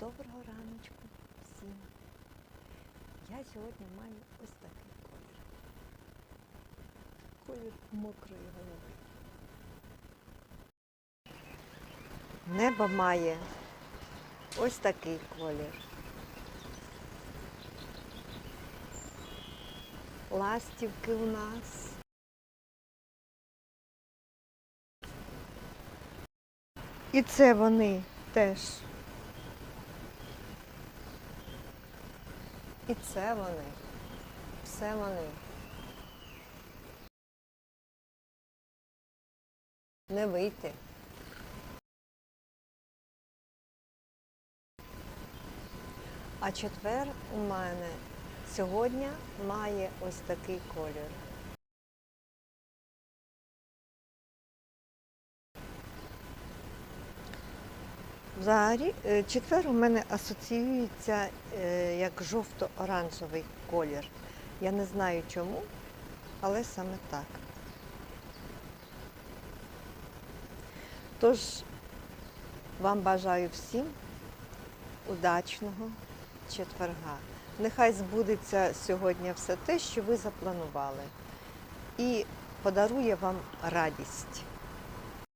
Доброго раночку всім. Я сьогодні маю ось такий колір. Колір мокрої голови. Небо має ось такий колір. Ластівки у нас. І це вони теж. І це вони. Все вони. Не вийти. А четвер у мене сьогодні має ось такий колір. Взагалі, е, четвер у мене асоціюється е, як жовто-оранжевий колір. Я не знаю чому, але саме так. Тож вам бажаю всім удачного четверга. Нехай збудеться сьогодні все те, що ви запланували, і подарує вам радість.